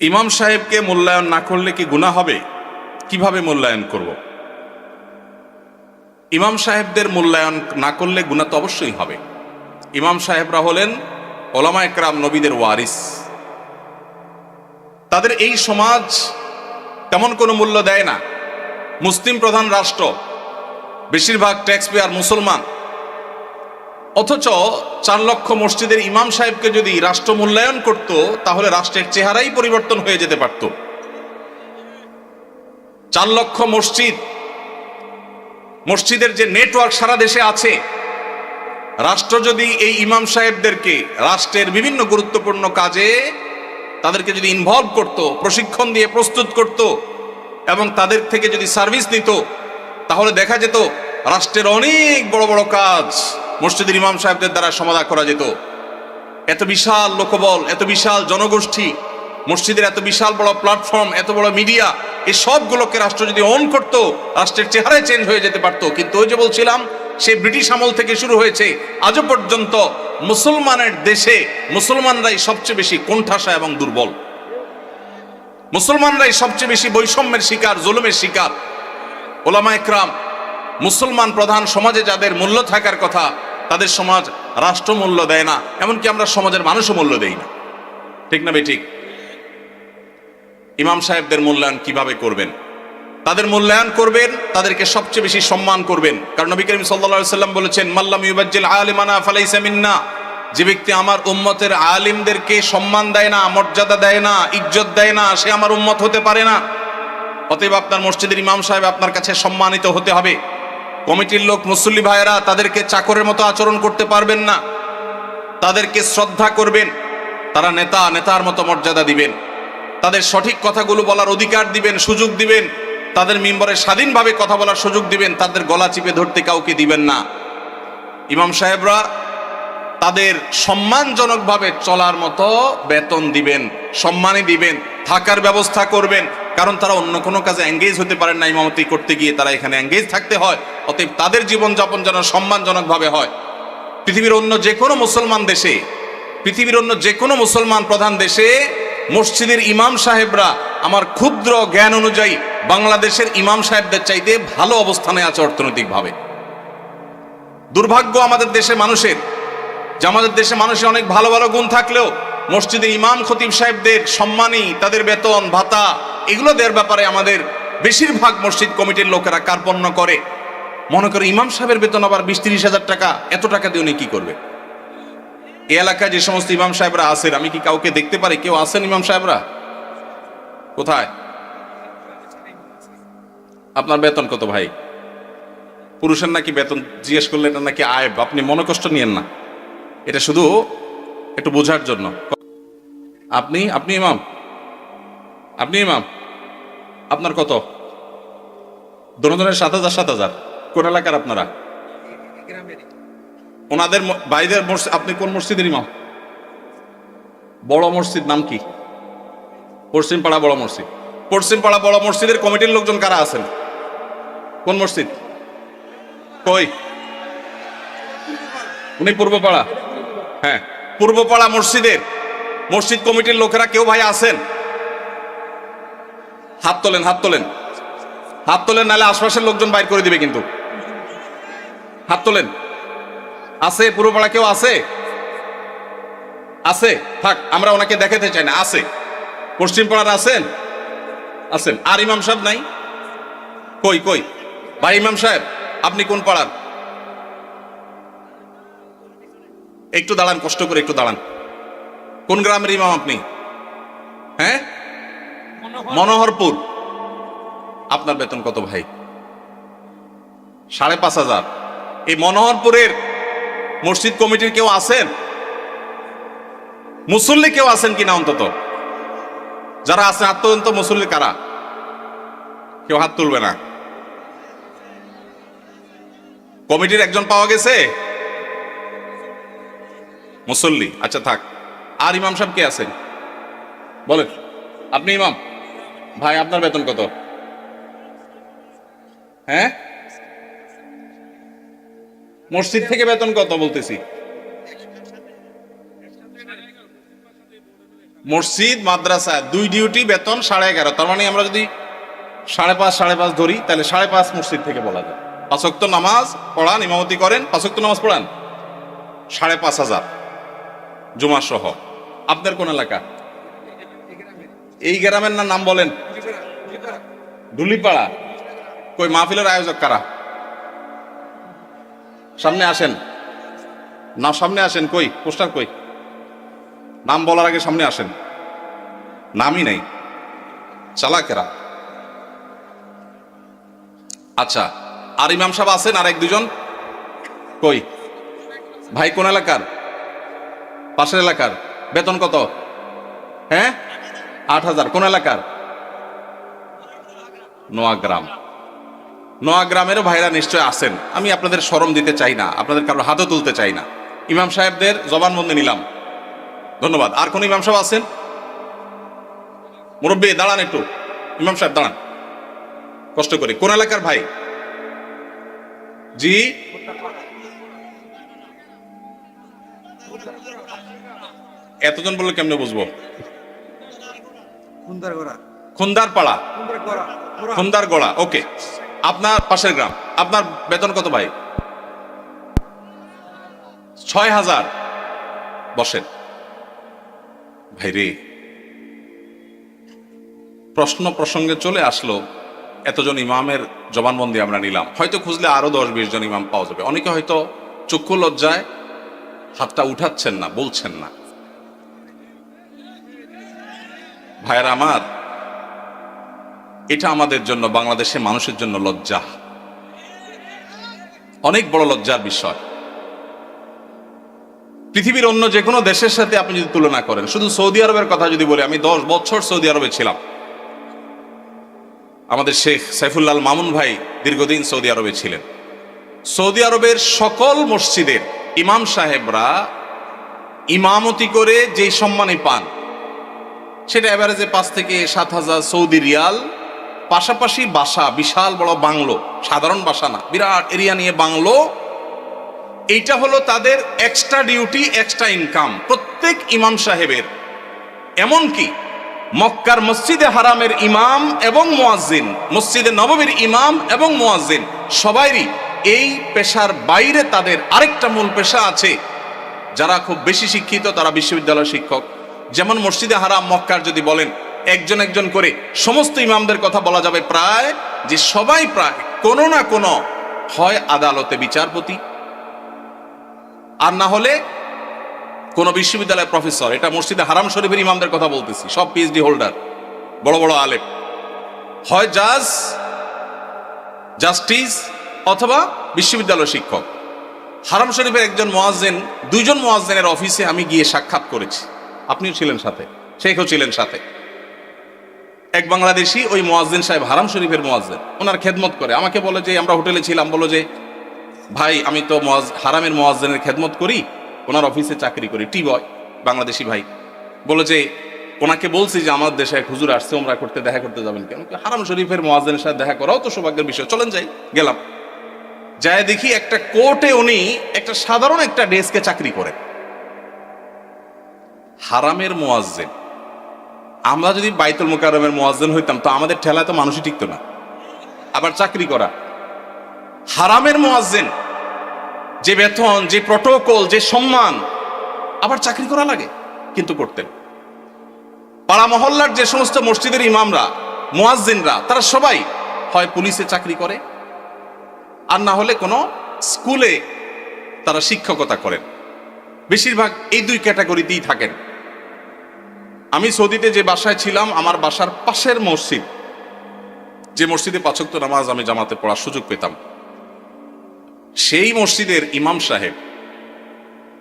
ইমাম সাহেবকে মূল্যায়ন না করলে কি গুনাহ হবে? কীভাবে মূল্যায়ন করব? ইমাম সাহেবদের মূল্যায়ন না করলে গুণা তো অবশ্যই হবে। ইমাম সাহেবরা হলেন ওলামা একরাম নবীদের ওয়ারিস। তাদের এই সমাজ তেমন কোনো মূল্য দেয় না। মুসলিম প্রধান রাষ্ট্র, বেশিরভাগ ট্যাক্স পেয়ার মুসলমান। অথচ চার লক্ষ মসজিদের ইমাম সাহেবকে যদি রাষ্ট্র মূল্যায়ন করত, তাহলে রাষ্ট্রের চেহারাই পরিবর্তন হয়ে যেতে পারত। চার লক্ষ মসজিদ, মসজিদের যে নেটওয়ার্ক সারা দেশে আছে, রাষ্ট্র যদি এই ইমাম সাহেবদেরকে রাষ্ট্রের বিভিন্ন গুরুত্বপূর্ণ কাজে তাদেরকে যদি ইনভলভ করত, প্রশিক্ষণ দিয়ে প্রস্তুত করত, এবং তাদের থেকে যদি সার্ভিস নিত, তাহলে দেখা যেত রাষ্ট্রের অনেক বড় বড় কাজ মসজিদের ইমাম সাহেবদের দ্বারা সমাধা করা যেত। এত বিশাল লোকবল, এত বিশাল জনগোষ্ঠী, মসজিদের এত বিশাল বড় প্ল্যাটফর্ম এত বড় মিডিয়া এই সবগুলোকে রাষ্ট্র যদি অন করত, রাষ্ট্রের চেহারায় চেঞ্জ হয়ে যেতে পারত। কিন্তু ওই যে বলছিলাম, সে ব্রিটিশ আমল থেকে শুরু হয়েছে। আজও পর্যন্ত মুসলমানের দেশে মুসলমানরাই সবচেয়ে বেশি কোণঠাসা এবং দুর্বল। মুসলমানরাই সবচেয়ে বেশি বৈষম্যের শিকার, জুলুমের শিকার। ওলামা একরাম মুসলমান প্রধান সমাজে যাদের মূল্য থাকার কথা, তাদের সমাজ রাষ্ট্র মূল্য দেয় না, এমনকি আমরা সমাজের মানুষও মূল্য দেই না। ঠিক না ঠিক? ইমাম সাহেবদের মূল্যায়ন কীভাবে করবেন? তাদের মূল্যায়ন করবেন, তাদেরকে সবচেয়ে বেশি সম্মান করবেন। কারণ নবী করিম সাল্লা সাল্লাম বলেছেন মাল্লাম যে ব্যক্তি আমার উম্মতের আলিমদেরকে সম্মান দেয় না, মর্যাদা দেয় না, ইজ্জত দেয় না, সে আমার উম্মত হতে পারে না। অতএব আপনার মসজিদের ইমাম সাহেব আপনার কাছে সম্মানিত হতে হবে। কমিটির লোক মুসল্লি ভাইয়েরা তাদেরকে চাকরের মতো আচরণ করতে পারবেন না। তাদেরকে শ্রদ্ধা করবেন। তারা নেতা, নেতার মতো মর্যাদা দিবেন। তাদের সঠিক কথাগুলো বলার অধিকার দিবেন, সুযোগ দিবেন। তাদের মেম্বরে স্বাধীনভাবে কথা বলার সুযোগ দিবেন। তাদের গলা চিপে ধরতে কাউকে দিবেন না। ইমাম সাহেবরা তাদের সম্মানজনকভাবে চলার মতো বেতন দিবেন, সম্মানই দিবেন, থাকার ব্যবস্থা করবেন। কারণ তারা অন্য কোনো কাজে এঙ্গেজ হতে পারেন না ইমামতি করতে গিয়ে। তারা এখানে এঙ্গেজ থাকতে হয়। অতএব তাদের জীবনযাপন যেন সম্মানজনকভাবে হয়। পৃথিবীর অন্য যে কোনো মুসলমান দেশে, পৃথিবীর অন্য যে কোনো মুসলমান প্রধান দেশে, মসজিদের ইমাম সাহেবরা আমার ক্ষুদ্র জ্ঞান অনুযায়ী বাংলাদেশের ইমাম সাহেবদের চাইতে ভালো অবস্থানে আছে অর্থনৈতিকভাবে। দুর্ভাগ্য আমাদের দেশে মানুষের, যে আমাদের দেশে মানুষের অনেক ভালো ভালো গুণ থাকলেও মসজিদে ইমাম খতিব সাহেবদের সম্মানী তাদের বেতন, ভাতা, এগুলো দেওয়ার ব্যাপারে আমাদের বেশিরভাগ মসজিদ কমিটির লোকেরা কার্পণ্য করে। মনে করে ইমাম সাহেবের বেতন আবার বিশ, তিরিশ হাজার টাকা, এত টাকা দিয়ে উনি কি করবে? এই এলাকায় যে সমস্ত ইমাম সাহেবরা আছেন, আমি কি কাউকে দেখতে পারি? কেউ আছেন ইমাম সাহেবরা? কোথায়? আপনার বেতন কত ভাই? পুরুষের নাকি বেতন জিজ্ঞেস করলে এটা নাকি আয়, আপনি মনে কষ্ট নিয়েন না। এটা শুধু একটু বোঝার জন্য। আপনি আপনি ইমাম? আপনি ইমাম? আপনার কত? দোনোজনের সাত হাজার সাত হাজার। কোন এলাকার আপনারা? ওনাদের ভাইদের মসজিদ, আপনি কোন মসজিদের ইমাম? বড় মসজিদ নাম কি? পশ্চিম পাড়া বড় মসজিদ। পশ্চিম পাড়া বড় মসজিদের কমিটির লোকজন কারা আছেন? কোন মসজিদ? কই? উনি পূর্বপাড়া। হ্যাঁ পূর্বপাড়া মসজিদের, মসজিদ কমিটির লোকেরা কেউ ভাই আছেন? হাত তোলেন হাত তোলেন। হাত তোলেন, নাহলে আশপাশের লোকজন বাইর করে দিবে কিন্তু। হাত তোলেন। আছে পূর্বপাড়া কেউ আছে? আছে। থাক, আমরা ওনাকে দেখাতে চাই না, আছে। পশ্চিম পাড়ার আছেন? আছেন। আর ইমাম সাহেব নাই? কই কই? ভাই ইমাম সাহেব, আপনি কোন পাড়ার? একটু দাঁড়ান, কষ্ট করে একটু দাঁড়ান। কোন গ্রামের ইমাম আপনি? হ্যাঁ? মনোহরপুর। আপনার বেতন কত ভাই? সাড়ে পাঁচ হাজার। এই মনোহরপুরের মসজিদ কমিটির কেউ আছেন? মুসল্লি কেউ আছেন কিনা অন্তত? যারা আছেন হাত তোলেন তো মুসল্লি কারা? কেউ হাত তুলবে না। কমিটির একজন পাওয়া গেছে? মুসল্লি আচ্ছা থাক। আর ইমাম সাহেব কে আছেন? বলেন, আপনি ইমাম? ভাই, আপনার বেতন কত? হ্যাঁ? মসজিদ থেকে বেতন কত বলতেছি? মসজিদ মাদ্রাসা দুই ডিউটি বেতন সাড়ে এগারো। তার মানে আমরা যদি সাড়ে পাঁচ সাড়ে পাঁচ ধরি তাহলে সাড়ে পাঁচ মসজিদ থেকে বলা যায়। পাঁচক্ত নামাজ পড়ান ইমামতি করেন পাঁচক্ত নামাজ পড়ান? সাড়ে পাঁচ হাজার জুমা সহ। আপনার কোন এলাকা? এই গ্রামের না নাম বলেন? ডুলিপাড়া। কই মাহফিলের আয়োজক কারা? সামনে আসেন। না, সামনে আসেন, কই? পোস্টার কই? নাম বলার আগে সামনে আসেন। নামই নেই। চালাকেরা। আচ্ছা আর ইমাম সাহেব আছেন আর এক দুজন? কই? ভাই কোন এলাকার? পাশের এলাকার। বেতন কত? হ্যাঁ? আট হাজার। কোন এলাকার? নোয়াগ্রাম। নোয়াগ্রামেরও ভাইরা নিশ্চয় আছেন। আমি আপনাদের সরম দিতে চাই না আপনাদের কারোর হাতও তুলতে চাই না। ইমাম সাহেবদের জবানবন্দি নিলাম। ধন্যবাদ। আর কোন ইমাম সাহেব আছেন? মুরব্বী দাঁড়ান একটু। ইমাম সাহেব দাঁড়ান। কষ্ট করে। কোন এলাকার ভাই? জি? এতজন বললে কেমনে বুঝব? খুন্দার পাড়া খুন্দার গোড়া ওকে। আপনার পাশের গ্রাম। আপনার বেতন কত ভাই? ছয় হাজার। বসেন। ভাই রে, প্রশ্ন প্রসঙ্গে চলে আসলো, এতজন ইমামের জবানবন্দি আমরা নিলাম। হয়তো খুঁজলে আরও দশ বিশ জন ইমাম পাওয়া যাবে। অনেকে হয়তো চক্ষু লজ্জায় হাতটা উঠাচ্ছেন না, বলছেন না। ভাইয়ের আমার এটা আমাদের জন্য, বাংলাদেশের মানুষের জন্য লজ্জা। অনেক বড় লজ্জার বিষয়। পৃথিবীর অন্য যে কোনো দেশের সাথে আপনি যদি তুলনা করেন, শুধু সৌদি আরবের কথা যদি বলি, আমি দশ বছর সৌদি আরবে ছিলাম। আমাদের শেখ সাইফুল্লাহ মামুন ভাই দীর্ঘদিন সৌদি আরবে ছিলেন। সৌদি আরবের সকল মসজিদের ইমাম সাহেবরা ইমামতি করে যেই সম্মানে পান, সেটা এভারেজে পাঁচ থেকে সাত হাজার সৌদি রিয়াল পাশাপাশি বাসা, বিশাল বড় বাংলো, সাধারণ বাসা না, বিরাট এরিয়া নিয়ে বাংলো। এইটা হলো তাদের এক্সট্রা ডিউটি এক্সট্রা ইনকাম প্রত্যেক ইমাম সাহেবের। এমনকি মক্কার মসজিদে হারামের ইমাম এবং মোয়াজ্জিন, মসজিদে নববীর ইমাম এবং মোয়াজ্জিন, সবাইরই এই পেশার বাইরে তাদের আরেকটা মূল পেশা আছে। যারা খুব বেশি শিক্ষিত, তারা বিশ্ববিদ্যালয় শিক্ষক। যেমন মসজিদে হারাম, মক্কার যদি বলেন একজন একজন করে সমস্ত ইমামদের কথা বলা যাবে প্রায় যে সবাই প্রায় কোনো না কোনো হয় আদালতে বিচারপতি। আর না হলে কোনো বিশ্ববিদ্যালয়ের প্রফেসর, এটা মসজিদে হারাম শরীফের ইমামদের কথা বলতেছি, সব পিএইচডি হোল্ডার বড় বড় আলেম। হয় জাজ, জাস্টিস অথবা বিশ্ববিদ্যালয় শিক্ষক। হারাম শরীফের একজন মোয়াজ্জেন, দুইজন মোয়াজ্জেনের অফিসে আমি গিয়ে সাক্ষাৎ করেছি। আপনিও ছিলেন সাথে, শেখও ছিলেন সাথে। এক বাংলাদেশি ওই মোয়াজ্জেন সাহেব, হারাম শরীফের মোয়াজ্জেন। ওনার খেদমত করে। আমাকে বলে যে, আমরা হোটেলে ছিলাম। বলো যে, ভাই, আমি তো হারামের মোয়াজ্জেনের খেদমত করি, ওনার অফিসে চাকরি করি। টি বয়, বাংলাদেশি ভাই। বলে যে, ওনাকে বলছি যে, আমার দেশে এক হুজুর আসছে, ওমরা করতে, দেখা করতে যাবেন কেন? হারাম শরীফের মোয়াজ্জেনের সাথে দেখা করাও তো সৌভাগ্যের বিষয়। চলেন যাই, গেলাম। যায় দেখি একটা কোর্টে উনি একটা সাধারণ একটা ডেস্কে চাকরি করে হারামের মোয়াজ্জেন। আমরা যদি বাইতুল মোকারমের মোয়াজ্জেন হইতাম, তো আমাদের ঠেলায় তো মানুষই টিকতো না। আবার চাকরি করা। হারামের মোয়াজ্জেন, যে বেতন, যে প্রটোকল যে সম্মান, আবার চাকরি করা লাগে, কিন্তু করতেন। পাড়া মহল্লার যে সমস্ত মসজিদের ইমামরা, মোয়াজ্জিনরা, তারা সবাই হয় পুলিশে চাকরি করে, আর না হলে কোনো স্কুলে তারা শিক্ষকতা করেন। বেশিরভাগ এই দুই ক্যাটাগরিতেই থাকেন। আমি সৌদিতে যে বাসায় ছিলাম, আমার বাসার পাশের মসজিদ, যে মসজিদে পাচক্ত নামাজ আমি জামাতে পড়ার সুযোগ পেতাম, সেই মসজিদের ইমাম সাহেব,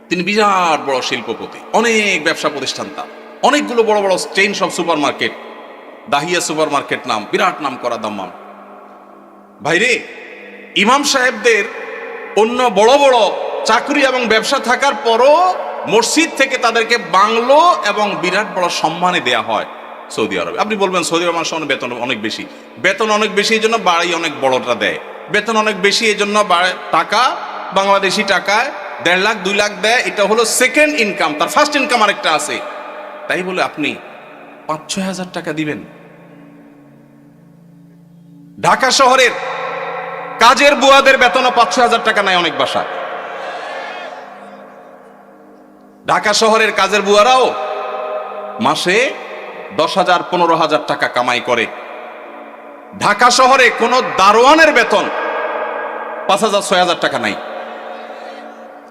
তিনি বিরাট বড় শিল্পপতি, অনেক ব্যবসা প্রতিষ্ঠান তার, অনেকগুলো বড় বড় চেইন সব super market Dahiya super market নাম, বিরাট নাম করা দাম্মাম। ভাইরে, ইমাম সাহেবদের অন্য বড় বড় চাকরি এবং ব্যবসা থাকার পরও মসজিদ থেকে তাদেরকে বাংলো এবং বিরাট বড় সম্মানে দেয়া হয় সৌদি আরবে। আপনি বলবেন, সৌদি আরব মানুষের বেতন অনেক বেশি। বেতন অনেক বেশি এই জন্য বাড়ি অনেক বড়টা দেয়। বেতন অনেক বেশি এই জন্য টাকা, বাংলাদেশি টাকায় দেড় লাখ, দুই লাখ দেয়। এটা হলো সেকেন্ড ইনকাম তার ফার্স্ট ইনকাম আরেকটা আছে। তাই বলে আপনি পাঁচ, ছয় হাজার টাকা দিবেন। ঢাকা শহরের কাজের বুয়াদের বেতনও পাঁচ, ছয় হাজার টাকা নেয় অনেক বাসা ঢাকা শহরের কাজের বুয়ারাও মাসে দশ হাজার, পনেরো হাজার টাকা কামাই করে। ঢাকা শহরে কোনো দারোয়ানের বেতন পাঁচ হাজার, ছয় হাজার টাকা নাই।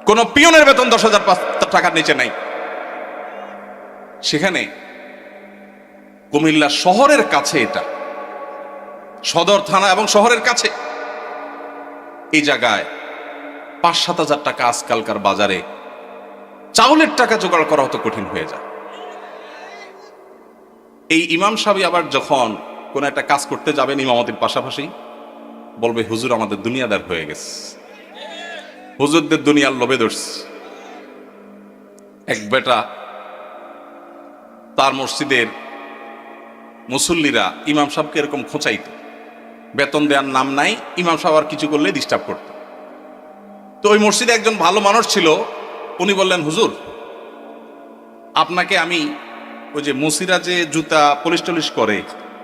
কোন পিয়নের বেতন দশ হাজার, পাঁচ টাকার নিচে নাই। সেখানে কুমিল্লা শহরের কাছে এটা। সদর থানা এবং শহরের কাছে। এই জায়গায় পাঁচ, সাত হাজার টাকা আজকালকার বাজারে চাউলের টাকা জোগাড় করা হতো কঠিন হয়ে যায়। এই ইমাম সাহেব আবার যখন কোন একটা কাজ করতে যাবেন ইমামতির পাশাপাশি, বলবে, হুজুর, আমাদের দুনিয়াদার হয়ে গেছে। হুজুরদের দুনিয়ার লোভে ধরছে। এক বেটা তার মসজিদের মুসল্লিরা ইমাম সাহেবকে এরকম খোঁচাইত। বেতন দেওয়ার নাম নাই, ইমাম সাহেব আর কিছু করলে ডিস্টার্ব করত। তো ওই মসজিদে একজন ভালো মানুষ ছিল উনি বললেন, হুজুর, আপনাকে আমি ওই যে মুসিরা যে জুতা পলিশ টলিশ করে,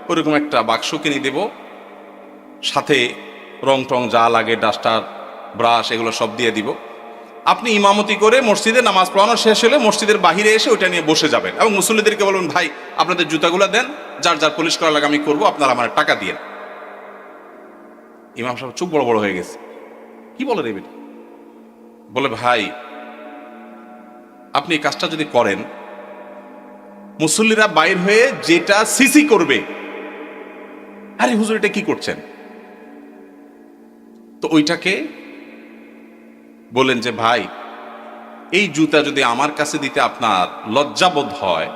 ওরকম একটা বাক্স কিনে দেব। সাথে রং টং যা লাগে, ডাস্টার, ব্রাশ এগুলো সব দিয়ে দিব। আপনি ইমামতি করে মসজিদে নামাজ পড়ানো শেষ হলে মসজিদের বাহিরে এসে ওইটা নিয়ে বসে যাবেন এবং মুসল্লিদেরকে বলুন, ভাই, আপনাদের জুতাগুলো দেন, যার যার পলিশ করা লাগে আমি করব, আপনারা আমার টাকা দিয়ে ইমাম সাহেব চুপ বড় বড় হয়ে গেছে। কি বলে বেটি? বলে, ভাই আপনি এই কাজটা যদি করেন, মুসল্লিরা বাইর হয়ে যেটা সিসি করবে, আরে হুজুর, এটা কি করছেন? তো ওইটাকে বলেন যে, ভাই, এই জুতা যদি আমার কাছে দিতে আপনার লজ্জাবোধ হয়,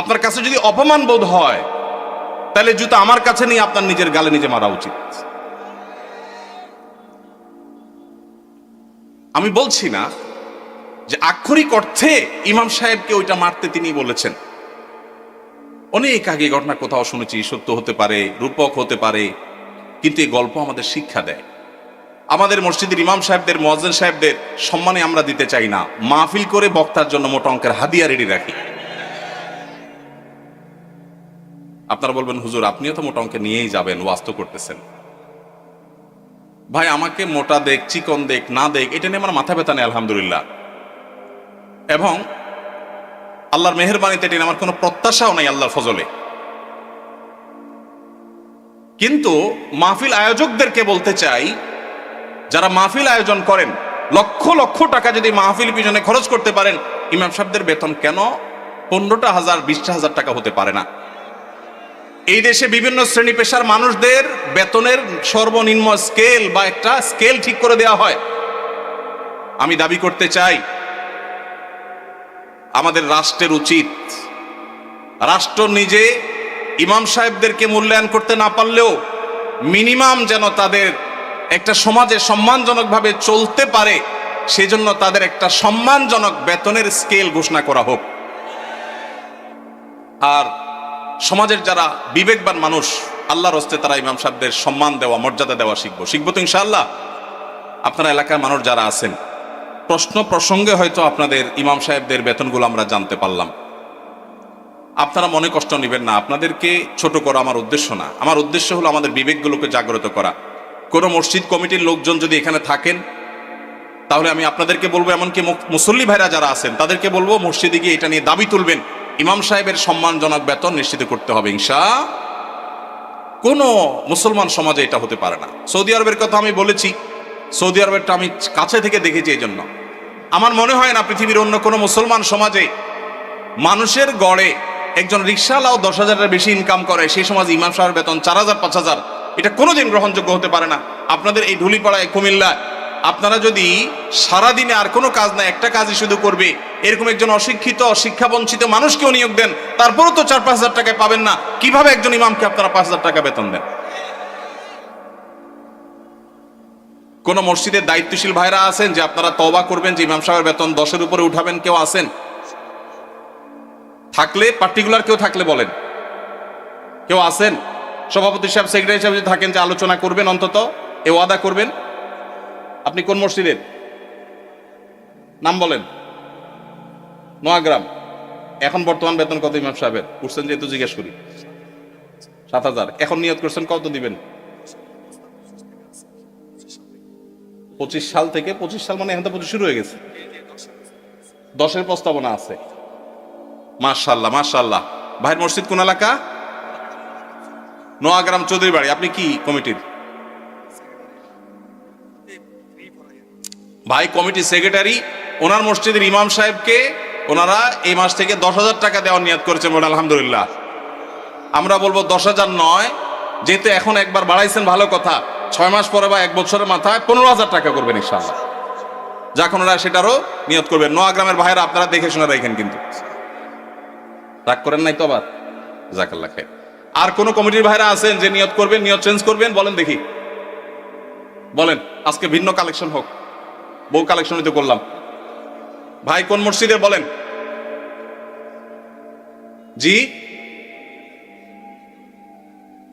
আপনার কাছে যদি অপমান বোধ হয়, তাহলে জুতা আমার কাছে নিয়ে আপনার নিজের গালে নিজে মারা উচিত। আমি বলছি না যে আক্ষরিক অর্থে ইমাম সাহেবকে ওইটা মারতে তিনি বলেছেন। অনেক আগে ঘটনা কোথাও শুনেছি, সত্য হতে পারে, রূপক হতে পারে, কিন্তু এই গল্প আমাদের শিক্ষা দেয়। আমাদের মসজিদের ইমাম সাহেবদের মহাজন সাহেবদের সম্মানে আমরা দিতে চাই না। মাহফিল করে বক্তার জন্য মোটা অঙ্কের হাদিয়া রেডি রাখি। আপনারা বলবেন, হুজুর, আপনিও তো মোটা অঙ্কে নিয়েই যাবেন ওয়াস্ত করতেছেন। ভাই, আমাকে মোটা দেখ, চিকন দেখ, না দেখ, এটা নিয়ে আমার মাথা ব্যথা নেই, আলহামদুলিল্লাহ। এবং আল্লাহর মেহরবানিতে এটা আমার কোনো প্রত্যাশাও নাই আল্লাহর ফজলে। কিন্তু মাহফিল আয়োজকদেরকে বলতে চাই, যারা মাহফিল আয়োজন করেন, লক্ষ লক্ষ টাকা যদি মাহফিল পিছনে খরচ করতে পারেন, ইমাম সাহেবদের বেতন কেন পনেরোটা হাজার, বিশটা হাজার টাকা হতে পারে না? এই দেশে বিভিন্ন শ্রেণি পেশার মানুষদের বেতনের সর্বনিম্ন স্কেল বা একটা স্কেল ঠিক করে দেওয়া হয়। আমি দাবি করতে চাই আমাদের রাষ্ট্রের উচিত। রাষ্ট্র নিজে ইমাম সাহেবদেরকে মূল্যায়ন করতে না পারলেও মিনিমাম যেন তাদের একটা সমাজে সম্মানজনকভাবে চলতে পারে, সেজন্য তাদের একটা সম্মানজনক বেতনের স্কেল ঘোষণা করা হোক। আর সমাজের যারা বিবেকবান মানুষ, আল্লাহর হস্তে তারা ইমাম সাহেবদের সম্মান দেওয়া, মর্যাদা দেওয়া শিখব। শিখব তো ইনশাআল্লাহ। আপনারা এলাকার মানুষ যারা আছেন প্রশ্ন প্রসঙ্গে হয়তো আপনাদের ইমাম সাহেবদের বেতনগুলো আমরা জানতে পারলাম। আপনারা মনে কষ্ট নেবেন না, আপনাদেরকে ছোট করা আমার উদ্দেশ্য না। আমার উদ্দেশ্য হলো আমাদের বিবেকগুলোকে জাগ্রত করা। কোনো মসজিদ কমিটির লোকজন যদি এখানে থাকেন, তাহলে আমি আপনাদেরকে বলব, এমনকি মুসল্লি ভাইরা যারা আছেন, তাদেরকে বলব, মসজিদে গিয়ে এটা নিয়ে দাবি তুলবেন, ইমাম সাহেবের সম্মানজনক বেতন নিশ্চিত করতে হবে ইনশা। কোনো মুসলমান সমাজে এটা হতে পারে না। সৌদি আরবের কথা আমি বলেছি, সৌদি আরবেরটা আমি কাছে থেকে দেখেছি এই জন্য আমার মনে হয় না পৃথিবীর অন্য কোনো মুসলমান সমাজে মানুষের গড়ে একজন রিক্সাওয়ালাও দশ হাজারের বেশি ইনকাম করে, সেই সমাজ ইমাম সাহেবের বেতন চার হাজার, পাঁচ হাজার, এটা কোনোদিন গ্রহণযোগ্য হতে পারে না। আপনাদের এই ঢুলিপাড়ায় কুমিল্লা আপনারা যদি সারাদিনে আর কোনো কাজ না, একটা কাজই শুধু করবে, এরকম একজন অশিক্ষিত শিক্ষা বঞ্চিত মানুষকেও নিয়োগ দেন, তারপরও তো চার, পাঁচ হাজার টাকায় পাবেন না, কীভাবে একজন ইমামকে আপনারা পাঁচ হাজার টাকা বেতন দেন? কোন মসজিদের দায়িত্বশীল ভাইরা আছেন যে আপনারা তবা করবেন, যে ইমাম সাহেবের বেতন দশের উপরে উঠাবেন, কেউ আছেন? থাকলে পার্টিকুলার কেউ থাকলে বলেন। কেউ আছেন? সভাপতি সাহেব সেক্রেটারি সাহেব যদি থাকেন যে আলোচনা করবেন অন্তত, এ ওয়াদা করবেন? আপনি কোন মসজিদের? নাম বলেন। নোয়াগ্রাম। এখন বর্তমান বেতন কত ইমাম সাহেবের? উঠছেন যেহেতু জিজ্ঞেস করি। সাত হাজার। এখন নিয়ত করছেন কত দিবেন? পঁচিশ সাল থেকে, পঁচিশ সাল মানে এখন পঁচিশ শুরু হয়ে গেছে। দশের প্রস্তাবনা আছে। মাশাল্লাহ মাশাল্লাহ ভাইয়ের মসজিদ কোন এলাকা? নোয়াগ্রাম চৌধুরী বাড়ি আপনি কি কমিটির? ভাই কমিটি সেক্রেটারি, ওনার মসজিদের ইমাম সাহেবকে ওনারা এই মাস থেকে দশ হাজার টাকা দেওয়ার নিয়াত করেছেন বলে আলহামদুলিল্লাহ। আমরা বলব দশ হাজার নয়, যেহেতু এখন একবার বাড়াইছেন, ভালো কথা। ছয় মাস পরে বা এক বছরের মাথায় পনেরো হাজার টাকা করবেন ইনশাল্লাহ যখন ওরা সেটারও নিয়ত করবেন। নোয়াগ্রামের ভাইয়েরা আপনারা দেখে শুনে রাখেন কিন্তু। রাগ করেন নাই তো আবার? জাকাল্লা খায় আর কোন কমিটির ভাইরা আছেন যে নিয়ত করবেন, নিয়ত চেঞ্জ করবেন? বলেন দেখি। বলেন, আজকে ভিন্ন কালেকশন হোক। বউ কালেকশনই তো করলাম। ভাই কোন মসজিদে বলেন? জি?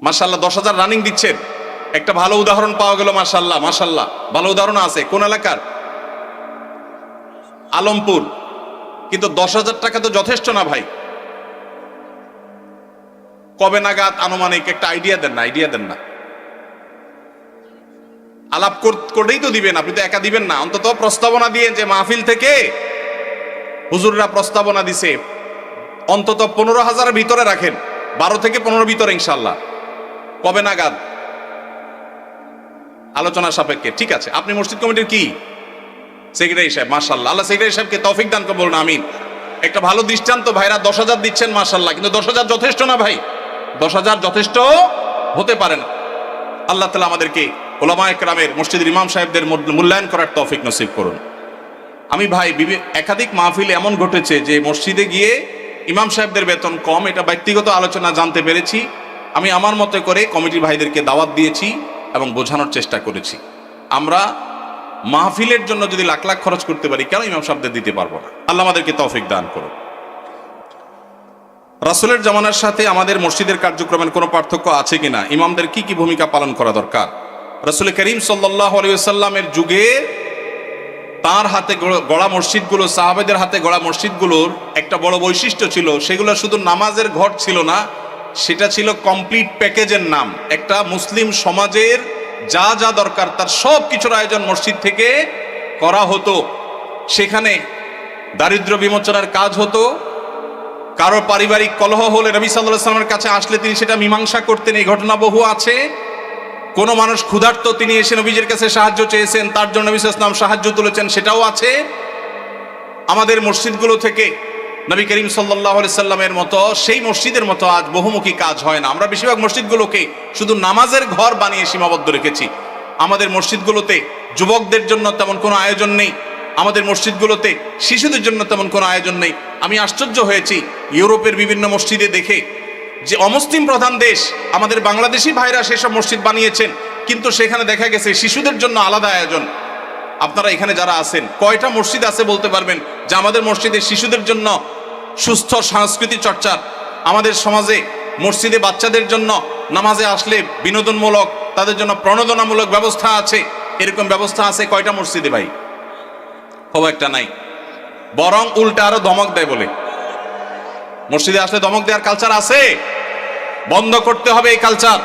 মার্শাল্লাহ দশ হাজার রানিং দিচ্ছেন। একটা ভালো উদাহরণ পাওয়া গেল মার্শাল্লাহ মার্শাল্লাহ ভালো উদাহরণ আছে, কোন এলাকার? আলমপুর। কিন্তু দশ হাজার টাকা তো যথেষ্ট না ভাই। কবে নাগাদ আনুমানিক একটা আইডিয়া দেন না আইডিয়া দেন না। আলাপ কর- করেই তো দিবেন, আপনি তো একা দিবেন না। অন্তত প্রস্তাবনা দিয়ে যে মাহফিল থেকে হুজুররা প্রস্তাবনা দিছে, অন্তত পনেরো হাজারের ভিতরে রাখেন। বারো থেকে পনেরো ভিতরে ইনশাল্লাহ কবে নাগাদ? আলোচনা সাপেক্ষে। ঠিক আছে, আপনি মসজিদ কমিটির কি? সেক্রেটারি সাহেব মার্শাল্লাহ আল্লাহ সেক্রেটারি সাহেবকে তৌফিক দান করে বলুন আমিন। একটা ভালো দৃষ্টান্ত ভাইরা দশ হাজার দিচ্ছেন মার্শাল্লাহ কিন্তু দশ হাজার যথেষ্ট না ভাই? দশ হাজার যথেষ্ট হতে পারে না। আল্লাহ তালা আমাদেরকে ওলামা একরামের মসজিদের ইমাম সাহেবদের মূল্যায়ন করার তফিক নসিব করুন। আমি ভাই একাধিক মাহফিল এমন ঘটেছে যে মসজিদে গিয়ে ইমাম সাহেবদের বেতন কম, এটা ব্যক্তিগত আলোচনা, জানতে পেরেছি। আমি আমার মতে করে কমিটির ভাইদেরকে দাওয়াত দিয়েছি। এবং বোঝানোর চেষ্টা করেছি। আমরা মাহফিলের জন্য যদি লাখ লাখ খরচ করতে পারি, কেন ইমাম সাহেবদের দিতে পারব না? আল্লাহ আমাদেরকে তৌফিক দান করুন রাসুলের জামানার সাথে আমাদের মসজিদের কার্যক্রমের কোনো পার্থক্য আছে কিনা? ইমামদের কি কি ভূমিকা পালন করা দরকার? রাসুল করিম সাল্লাহ আলিয়াল্লামের যুগে তার হাতে গড়- মসজিদগুলো, সাহাবেদের হাতে গড়া মসজিদগুলোর একটা বড় বৈশিষ্ট্য ছিল, সেগুলো শুধু নামাজের ঘর ছিল না সেটা ছিল কমপ্লিট প্যাকেজের নাম। একটা মুসলিম সমাজের যা যা দরকার তার সব কিছুর আয়োজন মসজিদ থেকে করা হতো। সেখানে দারিদ্র বিমোচনার কাজ হতো। কারও পারিবারিক কলহ হলে নবী সাল্লাহ সাল্লামের কাছে আসলে তিনি সেটা মীমাংসা করতেন, এই ঘটনা বহু আছে। কোনো মানুষ ক্ষুধার্ত, তিনি এসে নবীজের কাছে সাহায্য চেয়েছেন, তার জন্য নবী ইসলাম সাহায্য তুলেছেন, সেটাও আছে। আমাদের মসজিদগুলো থেকে নবী করিম সাল্লাহ সাল্লামের মতো, সেই মসজিদের মতো আজ বহুমুখী কাজ হয় না। আমরা বেশিরভাগ মসজিদগুলোকে শুধু নামাজের ঘর বানিয়ে সীমাবদ্ধ রেখেছি। আমাদের মসজিদগুলোতে যুবকদের জন্য তেমন কোনো আয়োজন নেই। আমাদের মসজিদগুলোতে শিশুদের জন্য তেমন কোনো আয়োজন নেই। আমি আশ্চর্য হয়েছি, ইউরোপের বিভিন্ন মসজিদে দেখে যে অমুসলিম প্রধান দেশ, আমাদের বাংলাদেশি ভাইরা সেসব মসজিদ বানিয়েছেন, কিন্তু সেখানে দেখা গেছে শিশুদের জন্য আলাদা আয়োজন। আপনারা এখানে যারা আছেন, কয়টা মসজিদ আছে বলতে পারবেন যে আমাদের মসজিদে শিশুদের জন্য সুস্থ সংস্কৃতি চর্চার আমাদের সমাজে, মসজিদে বাচ্চাদের জন্য নামাজে আসলে বিনোদনমূলক, তাদের জন্য প্রণোদনামূলক ব্যবস্থা আছে। এরকম ব্যবস্থা আছে কয়টা মসজিদে ভাই? খুব একটা নাই। বরং উল্টা আরও ধমক দেয় বলে। মসজিদে আসলে ধমক দেওয়ার কালচার আছে। বন্ধ করতে হবে এই কালচার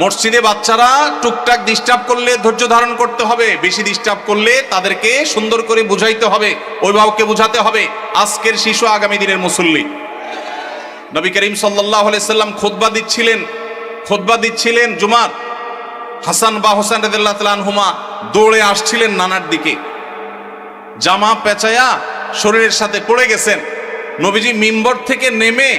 মসজিদে বাচ্চারা টুকটাক ডিস্টার্ব করলে, ধৈর্য ধারণ করতে হবে। বেশি ডিস্টার্ব করলে তাদেরকে সুন্দর করে বুঝাইতে হবে, অভিভাবককে বুঝাতে হবে, আজকের শিশু আগামী দিনের মুসল্লি। নবী করিম সাল্লাহ সাল্লাম খোদবা দিচ্ছিলেন খোদবা দিচ্ছিলেন জুমার। হাসান বা হোসেন রদুল্লাহ দৌড়ে আসছিলেন নানার দিকে। জামা পেঁচায়া শরীরের সাথে পড়ে গেছেন। নবীজি মিম্বর থেকে নেমে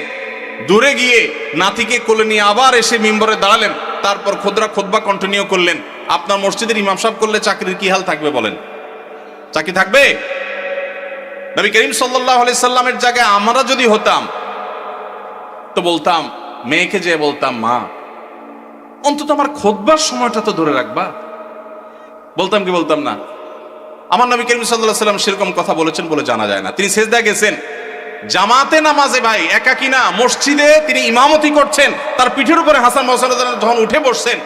দূরে গিয়ে নাতিকে কোলে নিয়ে আবার এসে মিম্বরে দাঁড়ালেন। তারপর খোদরা খোদবা কন্টিনিউ করলেন। আপনার মসজিদের ইমাম সাহেব করলে চাকরির কি হাল থাকবে বলেন? চাকরি থাকবে? নবী করিম সাল্লাহ সাল্লামের জায়গায় আমরা যদি হতাম, তো বলতাম, মেয়েকে যে বলতাম, মা, অন্তত আমার খোদবার সময়টা তো ধরে রাখবা। বলতাম কি বলতাম না? আমার নবী করিম সাল্লাহ সাল্লাম সেরকম কথা বলেছেন বলে জানা যায় না। তিনি সেজদা গেছেন। জামাতে নামাজে ভাই, একা কিনা মসজিদে তিনি ইমামতি করছেন, তার পিঠের উপরে হাসান মোহাম্মদ যখন উঠে বসছেন,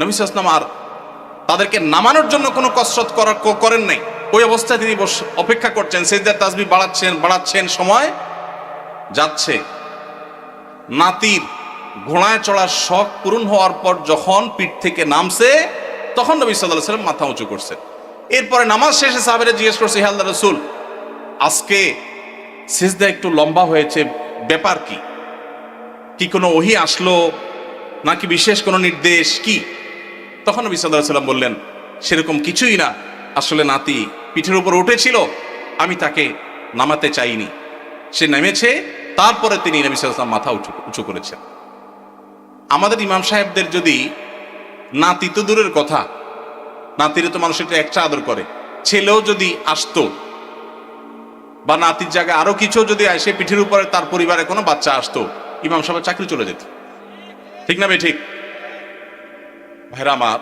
নবী আর তাদেরকে নামানোর জন্য কোনো কসরত করার করেন নাই। ওই অবস্থায় তিনি অপেক্ষা করছেন, সেজদার তাসবি বাড়াচ্ছেন বাড়াচ্ছেন, সময় যাচ্ছে। নাতির ঘোড়ায় চড়ার শখ পূরণ হওয়ার পর যখন পিঠ থেকে নামছে, তখন নবী সাল্লাহ সাল্লাম মাথা উঁচু করছে এরপরে নামাজ শেষে সাহাবেরা জিজ্ঞেস করছে, হে রসুল, আজকে সিজদা একটু লম্বা হয়েছে, ব্যাপার কি? কি কোনো ওহি আসলো? নাকি বিশেষ কোনো নির্দেশ? কি? তখন নবী সাল্লাহ সাল্লাম বললেন, সেরকম কিছুই না। আসলে নাতি পিঠের উপর উঠেছিল। আমি তাকে নামাতে চাইনি। সে নেমেছে। তারপরে তিনি নবী সাল্লাম মাথা উঁচু উঁচু করেছেন। আমাদের ইমাম সাহেবদের যদি নাতি তো দূরের কথা, নাতিরে তো মানুষ একটা আদর করে। ছেলেও যদি আসতো বা নাতির জায়গায় আরও কিছু যদি আসে পিঠের উপরে তার পরিবারে কোনো বাচ্চা আসতো, ইমাম সাহেবের চাকরি চলে যেত। ঠিক না ভাই? ঠিক। ভাইরা আমার,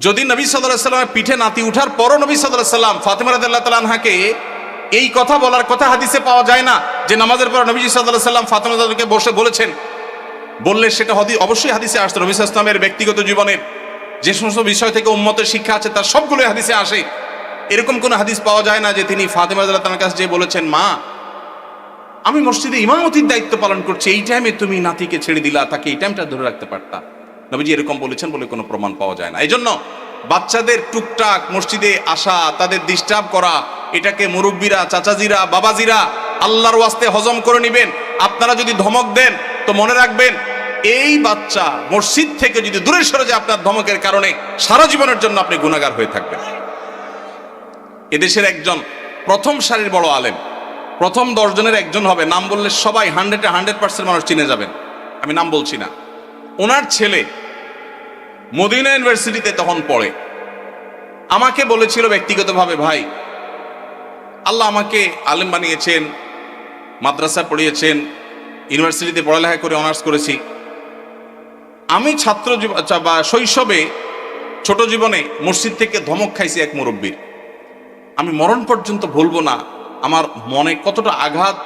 যদি নবী সাল্লাহ সাল্লামের পিঠে নাতি উঠার পরও নবী সাল্লাহ সাল্লাম ফাতেমা তাআলা এই কথা বলার কথা হাদিসে পাওয়া যায় না যে নামাজের পর নবী সাল্লাহ সাল্লাম ফাতেমা রাদিয়াল্লাহুকে বসে বলেছেন। বললে সেটা হদি, অবশ্যই হাদিসে আসতো। নবী ইসলামের ব্যক্তিগত জীবনের যে সমস্ত বিষয় থেকে উন্মতের শিক্ষা আছে, তার সবগুলোই হাদিসে আসে। এরকম কোনো হাদিস পাওয়া যায় না যে তিনি ফাতেমা রাদিয়াল্লাহু তার কাছে যে বলেছেন, মা, আমি মসজিদে ইমামতির দায়িত্ব পালন করছি, এই টাইমে তুমি নাতিকে ছেড়ে দিলা, তাকে এই টাইমটা ধরে রাখতে পারতা। নবীজি এরকম বলেছেন বলে কোনো প্রমাণ পাওয়া যায় না। এই জন্য বাচ্চাদের টুকটাক মসজিদে আসা, তাদের ডিস্টার্ব করা, এটাকে মুরব্বীরা, চাচাজিরা, বাবাজিরা আল্লাহর ওয়াস্তে হজম করে নেবেন। আপনারা যদি ধমক দেন, তো মনে রাখবেন, এই বাচ্চা মসজিদ থেকে যদি দূরে সরে যায় আপনার ধমকের কারণে, সারা জীবনের জন্য আপনি গুণাগার হয়ে থাকবেন। এদেশের একজন প্রথম সারির বড় আলেম প্রথম দশজনের একজন হবে নাম বললে সবাই হান্ড্রেডে হান্ড্রেড পার্সেন্ট মানুষ চিনে যাবেন। আমি নাম বলছি না। ওনার ছেলে মদিনা ইউনিভার্সিটিতে তখন পড়ে। আমাকে বলেছিল ব্যক্তিগতভাবে ভাই আল্লাহ আমাকে আলেম বানিয়েছেন মাদ্রাসা পড়িয়েছেন ইউনিভার্সিটিতে পড়ালেখা করে অনার্স করেছি। আমি ছাত্র আচ্ছা, বা শৈশবে ছোট জীবনে মসজিদ থেকে ধমক খাইছি এক মুরব্বীর। আমি মরণ পর্যন্ত ভুলবো না। আমার মনে কতটা আঘাত,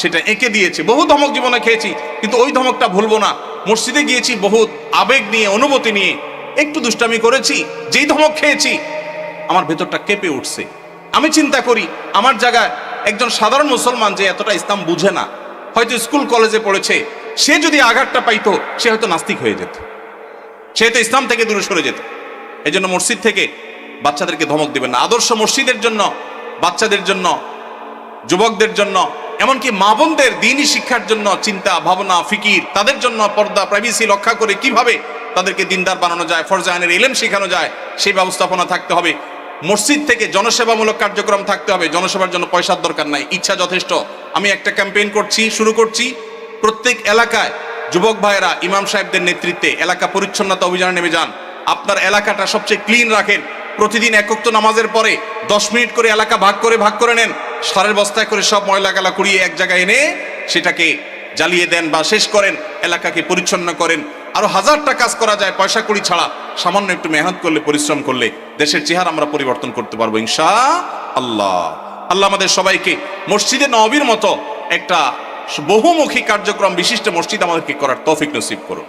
সেটা এঁকে দিয়েছে। বহু ধমক জীবনে খেয়েছি, কিন্তু ওই ধমকটা ভুলবো না। মসজিদে গিয়েছি বহুত আবেগ নিয়ে, অনুভূতি নিয়ে। একটু দুষ্টামি করেছি, যেই ধমক খেয়েছি, আমার ভেতরটা কেঁপে উঠছে। আমি চিন্তা করি, আমার জায়গায় একজন সাধারণ মুসলমান যে এতটা ইসলাম বুঝে না, হয়তো স্কুল কলেজে পড়েছে, সে যদি আঘাতটা পাইতো, সে হয়তো নাস্তিক হয়ে যেত। সে তো ইসলাম থেকে দূরে সরে যেত। এই জন্য মসজিদ থেকে বাচ্চাদেরকে ধমক দিবেন না। আদর্শ মসজিদের জন্য, বাচ্চাদের জন্য, যুবকদের জন্য, এমনকি মা বোনদের দিনই শিক্ষার জন্য চিন্তা, ভাবনা, ফিকির, তাদের জন্য পর্দা প্রাইভেসি রক্ষা করে কীভাবে তাদেরকে দিনদার বানানো যায়, ফরজাহানের এলেম শেখানো যায়, সেই ব্যবস্থাপনা থাকতে হবে। মসজিদ থেকে জনসেবামূলক কার্যক্রম থাকতে হবে। জনসেবার জন্য পয়সার দরকার নাই, ইচ্ছা যথেষ্ট। আমি একটা ক্যাম্পেইন করছি, শুরু করছি। প্রত্যেক এলাকায় যুবক ভাইয়েরা, ইমাম সাহেবদের নেতৃত্বে এলাকা পরিচ্ছন্নতা অভিযানে নেমে যান। আপনার এলাকাটা সবচেয়ে ক্লিন রাখেন। প্রতিদিন একক তো নামাজের পরে দশ মিনিট করে এলাকা ভাগ করে ভাগ করে নেন। সারের বস্তায় করে সব ময়লা গালা কুড়িয়ে এক জায়গায় এনে সেটাকে জ্বালিয়ে দেন বা শেষ করেন, এলাকাকে পরিচ্ছন্ন করেন। আরও হাজারটা কাজ করা যায় পয়সা কুড়ি ছাড়া। সামান্য একটু মেহনত করলে, পরিশ্রম করলে দেশের চেহারা আমরা পরিবর্তন করতে পারব ইনশা আল্লাহ আল্লাহ আমাদের সবাইকে মসজিদে নবীর মতো একটা বহুমুখী কার্যক্রম, বিশিষ্ট মসজিদ আমাদেরকে করার তৌফিক নসিব করুন।